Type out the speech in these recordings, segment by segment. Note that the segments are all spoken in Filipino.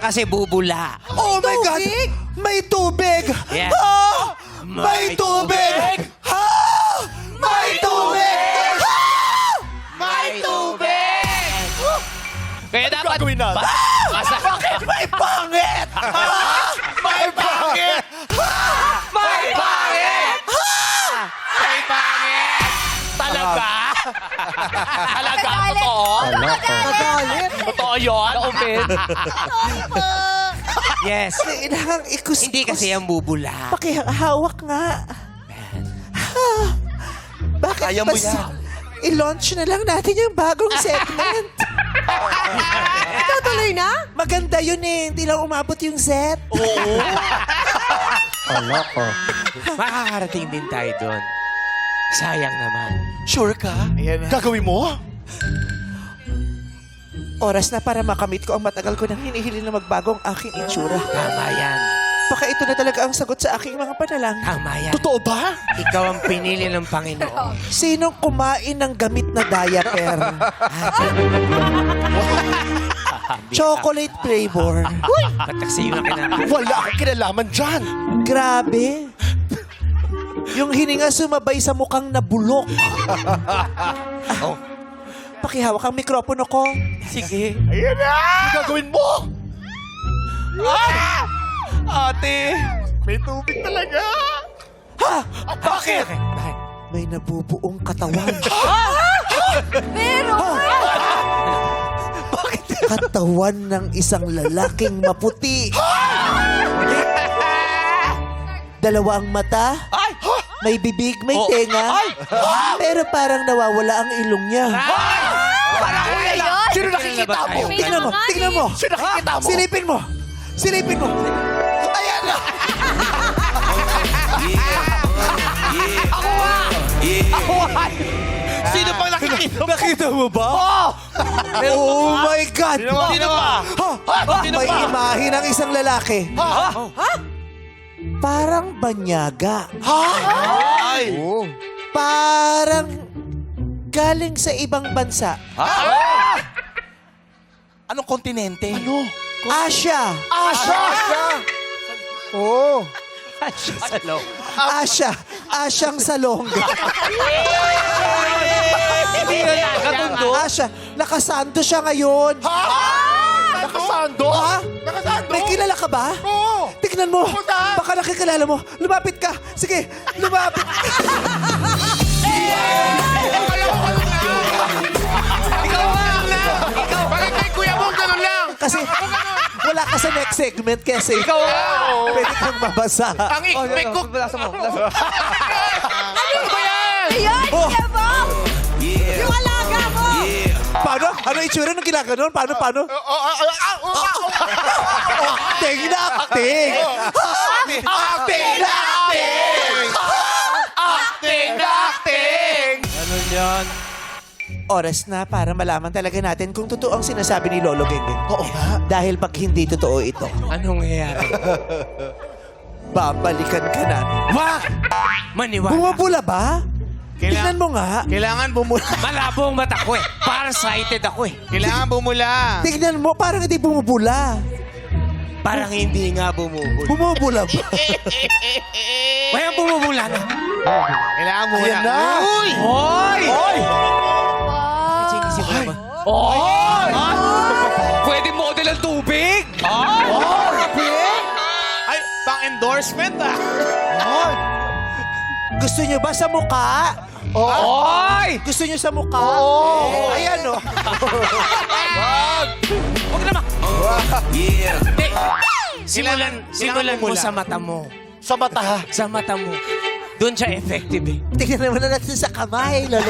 Kasi bubula. Oh my God! tubig? May tubig! Yeah. Ah! May May tubig! Talaga? Totoo? Magalit. Totoo yun? Naupit? yes. Kailangan ikus Hindi kasi yan bubula. Pakihawak nga. Ha? Bakit Kaya mo yan. I-launch na lang natin yung bagong segment. Tutuloy na? Maganda yun eh. Hindi lang umabot yung set. Makakarating din tayo doon. Sayang naman. Sure ka? Gagawin mo? Oras na para makamit ko ang matagal ko nang hinihili na magbago ang aking itsura. Tama yan. Baka ito na talaga ang sagot sa aking mga panalangin. Tama yan. Totoo ba? Ikaw ang pinili ng Panginoon. Sinong kumain ng gamit na diaper? Chocolate flavor. Ba't kasi yun ang kinakain? Wala akong kinalaman dyan. Grabe. Yung hininga sumabay sa mukhang nabulok. Oh. Pakihawak ang mikropono ko. Sige. Ayan na! Ano gagawin mo? Ah! Ate, may tubig talaga. Ha! Bakit? Bakit? May nabubuong katawan. Pero, katawan ng isang lalaking maputi. Dalawa ang mata, Ay! May bibig, may Oh. tenga. Ay! Pero parang nawawala ang ilong niya. Parang wala lang. Sino nakikita mo? Tingnan mo, tingnan mo. Sino nakikita mo? Silipin mo. Silipin mo. Ayan na! Ako nga! Sino pang nakikita mo? Nakita mo ba? Oh! Oh my God! Sino pa? Ha? Sino May pa? imahe ng isang lalaki. Ha? Parang banyaga. Ha? Ay! Parang galing sa ibang bansa. Ha? Anong kontinente? Ano? Asia. Asya! Oh. Sa loob. Asia. Asyang salongga. Hindi yun nakatundo. Asia. Nakasando siya ngayon. Ha? Nakasando? Ha? Nakasando? May kilala ka ba? Oo! Tignan mo. Puta! Baka nakikilala mo. Lumapit ka. Sige, lumapit. Ikaw lang na! Ikaw! Bakit kay kuya mo ganun lang? Kasi wala ka sa next segment kasi. Ikaw lang! Pwede kang mabasa. Ang ikmek ko! Ano ba yan? ayan, Oh. Kuya Bong! Ano itsura nung ginaganon? Paano, paano? Acting na acting! Acting na acting! Acting na acting! Ganun yun. Oras na para malaman talaga natin kung totoo ang sinasabi ni Lolo Gengen. Oo nga. Dahil pag hindi totoo ito, Anong nangyayari? babalikan ka namin. Wag! Maniwala. Bumabula ba? Kailangan- Tingnan mo nga. Kailangan bumula. Malabo ang mata ko eh. Farsighted ako eh. Kailangan bumula. Tingnan mo, parang hindi bumubula. Parang hindi nga bumubula. Bumubula ba? Walang bumubula na. Kailangan bumula. Ayan na. Uy! Hoy! Hoy! Sige, sige ba? Hoy! Pwede model ang tubig? Ay, pang-endorsement ah. Gusto niyo ba sa mukha? Hoy! Gusto niyo sa mukha? Oo. Ayan oh. o. Huwag naman. Yeah. Simulan, Kailangan- simulan mo sa mata mo. Sa mata ha. Sa mata mo. Doon siya effective eh. Tingnan naman na natin sa kamay, Lolo.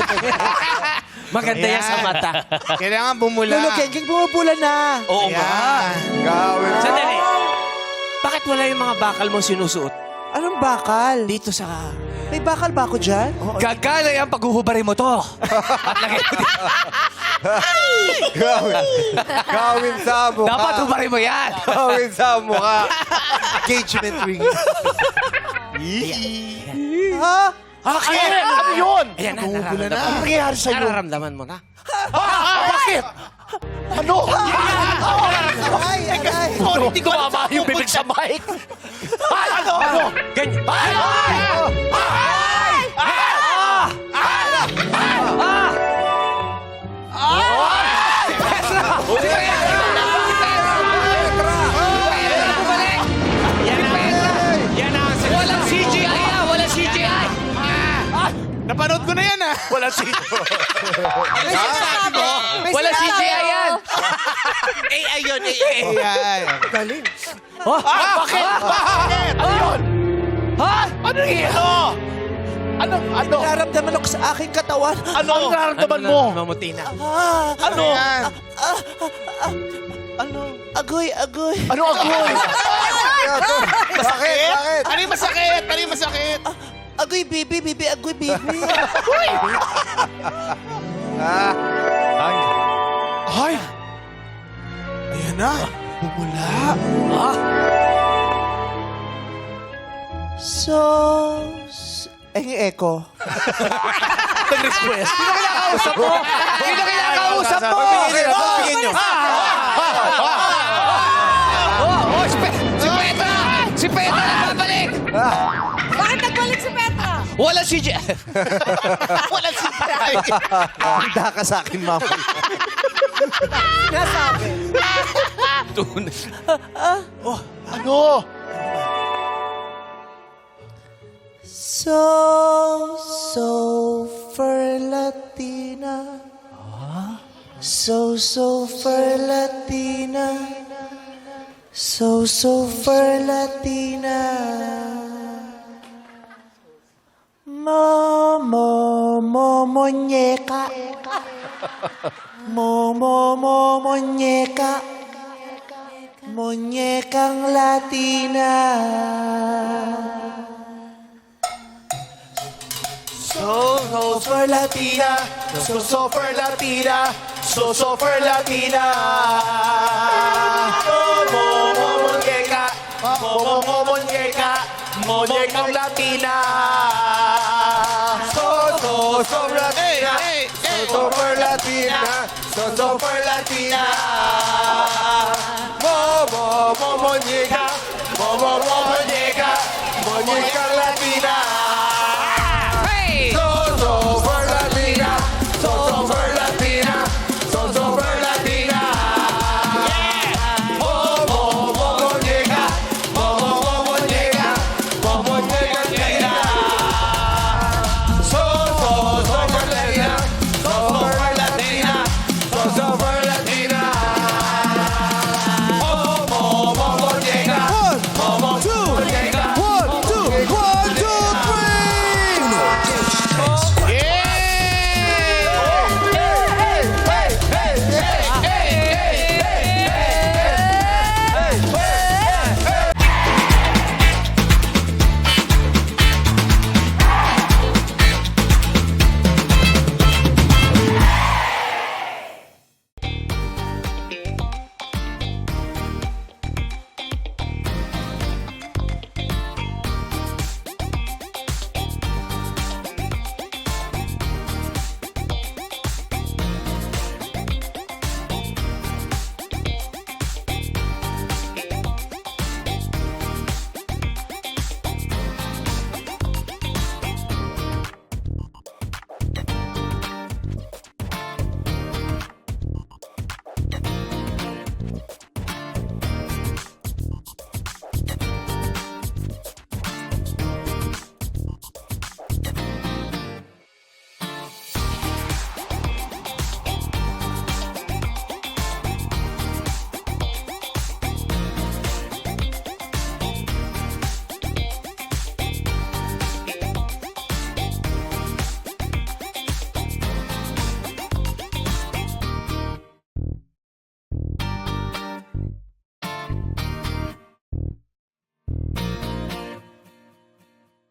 Maganda yan sa mata. Kailangan bumula. Lolo Gengen, bumubula na. Oo nga. Gawin. Sandali. Bakit wala yung mga bakal mo sinusuot? Anong bakal? Dito sa... May bakal ba ako dyan? Gagalay ang paghuhubarin mo to. At lagay mo dito. Gawin. Gawin sa mukha. Dapat hubarin mo yan. Gawin sa mukha. Engagement ring. Ha? Bakit? Ano yun? Ayan na, Bumubula na. nararamdaman. Ano nangyayari sa'yo? Nararamdaman mo na. Ah, ah, bakit? Ano? Ay, aray. Hindi ko mama yung bibig sa mic. Ano? Ano? Ganyan. Ay! Ah. Wala si... May sinasabi mo. May Walang sinasabi CGI yan! mo. AI yun, AI. Ayan. Galing. Ah, bakit? Bakit? Ano yun? Ha? Ano yun? Ano? Ano? Nararamdaman ako sa aking katawan. Ano ang nararamdaman mo? Mamuti na. Ah, Ano? Ayan. ano? Agoy, agoy. Ano agoy? Bakit? Bakit? Ano yung masakit? Ano yung masakit? Agoy, bibi, bibi, agoy, bibi. Ah. Ay. Ay! Ayan na. Bumula. So, s- eh, yung echo. Nag-request. Kinakausap mo. Sino kinakausap mo? Pagbigyan nyo, pagbigyan nyo. Oh, oh, si, Pe- si Petra! Si Petra nagbabalik! Bakit si Petra? Walang CGI! Walang CGI. Handa ka sa akin, mama. Nasabi. Ano? So, so for Latina. So, so for Latina. So, so for Latina. Mo, mo, muñeca. Mo, mo, muñeca. Muñecang Latina. So, so for Latina, so, so for Latina, so, so for Latina. Mo, mo, muñeca, mo, mo, mo, muñeca, muñecang Latina. So, so, so for Latina, so, so for Latina, so, so for Latina. Mo, mo, mo, muñeca, mo, mo, mo,